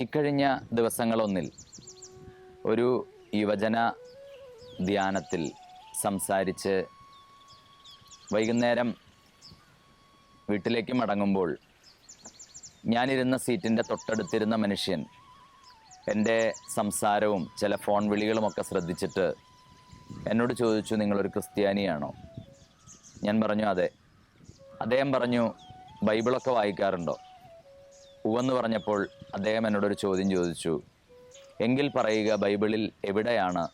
ഇക്കഴിഞ്ഞ ദിവസങ്ങളൊന്നിൽ ഒരു യുവജന ധ്യാനത്തിൽ സംസാരിച്ച് വൈകുന്നേരം വീട്ടിലേക്ക് മടങ്ങുമ്പോൾ ഞാനിരുന്ന സീറ്റിന്റെ തൊട്ടടുത്തിരുന്ന മനുഷ്യൻ എന്റെ സംസാരവും ചില ഫോൺ വിളികളുമൊക്കെ ശ്രദ്ധിച്ചിട്ട് എന്നോട് ചോദിച്ചു നിങ്ങളൊരു ക്രിസ്ത്യാനിയാണോ? ഞാൻ പറഞ്ഞു അതെ. അദ്ദേഹം പറഞ്ഞു ബൈബിളൊക്കെ വായിക്കാറുണ്ടോ? ഉവെന്ന് പറഞ്ഞപ്പോൾ അദ്ദേഹം എന്നോടൊരു ചോദ്യം ചോദിച്ചു എങ്കിൽ പറയുക ബൈബിളിൽ എവിടെയാണ്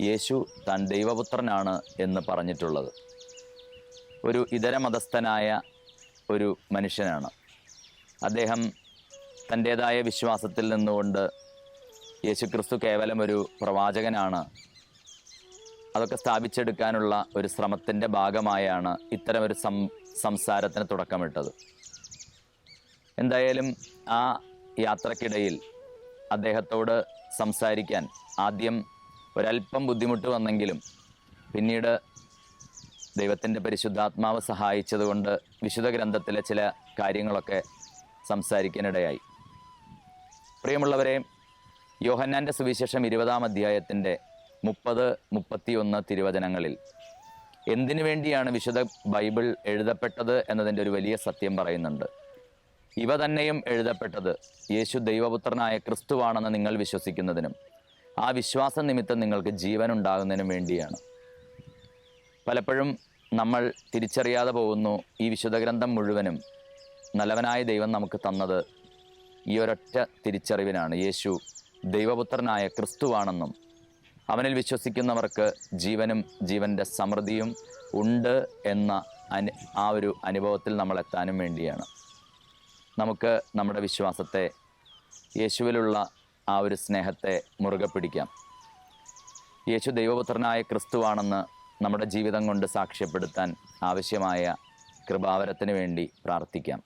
യേശു താൻ ദൈവപുത്രനാണ് എന്ന് പറഞ്ഞിട്ടുള്ളത്. ഒരു ഇതര മതസ്ഥനായ ഒരു മനുഷ്യനാണ്. അദ്ദേഹം തന്റേതായ വിശ്വാസത്തിൽ നിന്നുകൊണ്ട് യേശുക്രിസ്തു കേവലം ഒരു പ്രവാചകനാണ്. അതൊക്കെ സ്ഥാപിച്ചെടുക്കാനുള്ള ഒരു ശ്രമത്തിന്റെ ഭാഗമായാണ് ഇത്തരമൊരു സം സംസാരത്തിന് തുടക്കമിട്ടത്. എന്തായാലും ആ യാത്രക്കിടയിൽ അദ്ദേഹത്തോട് സംസാരിക്കാൻ ആദ്യം ഒരല്പം ബുദ്ധിമുട്ട് വന്നെങ്കിലും പിന്നീട് ദൈവത്തിന്റെ പരിശുദ്ധാത്മാവ് സഹായിച്ചതുകൊണ്ട് വിശുദ്ധ ഗ്രന്ഥത്തിലെ ചില കാര്യങ്ങളൊക്കെ സംസാരിക്കാനിടയായി. പ്രിയമുള്ളവരെ യോഹന്നാന്റെ സുവിശേഷം ഇരുപതാം അധ്യായത്തിന്റെ മുപ്പത് മുപ്പത്തിയൊന്ന് തിരുവചനങ്ങളിൽ എന്തിനു വേണ്ടിയാണ് വിശുദ്ധ ബൈബിൾ എഴുതപ്പെട്ടത് എന്നതിന്റെ ഒരു വലിയ സത്യം പറയുന്നുണ്ട്. ഇവ തന്നെയും എഴുതപ്പെട്ടത് യേശു ദൈവപുത്രനായ ക്രിസ്തുവാണെന്ന് നിങ്ങൾ വിശ്വസിക്കുന്നതിനും ആ വിശ്വാസ നിമിത്തം നിങ്ങൾക്ക് ജീവൻ ഉണ്ടാകുന്നതിനും വേണ്ടിയാണ്. പലപ്പോഴും നമ്മൾ തിരിച്ചറിയാതെ പോകുന്നു ഈ വിശുദ്ധ ഗ്രന്ഥം മുഴുവനും നല്ലവനായ ദൈവം നമുക്ക് തന്നത് ഈ ഒരൊറ്റ തിരിച്ചറിവിനാണ്. യേശു ദൈവപുത്രനായ ക്രിസ്തുവാണെന്നും അവനിൽ വിശ്വസിക്കുന്നവർക്ക് ജീവനും ജീവന്റെ സമൃദ്ധിയും ഉണ്ട് എന്ന അനു ആ ഒരു അനുഭവത്തിൽ നമ്മൾ എത്താനും വേണ്ടിയാണ്. നമുക്ക് നമ്മുടെ വിശ്വാസത്തെ യേശുവിലുള്ള ആ ഒരു സ്നേഹത്തെ മുറുകെ പിടിക്കാം. യേശു ദൈവപുത്രനായ ക്രിസ്തുവാണെന്ന് നമ്മുടെ ജീവിതം കൊണ്ട് സാക്ഷ്യപ്പെടുത്താൻ ആവശ്യമായ കൃപാവരത്തിന് വേണ്ടി പ്രാർത്ഥിക്കാം.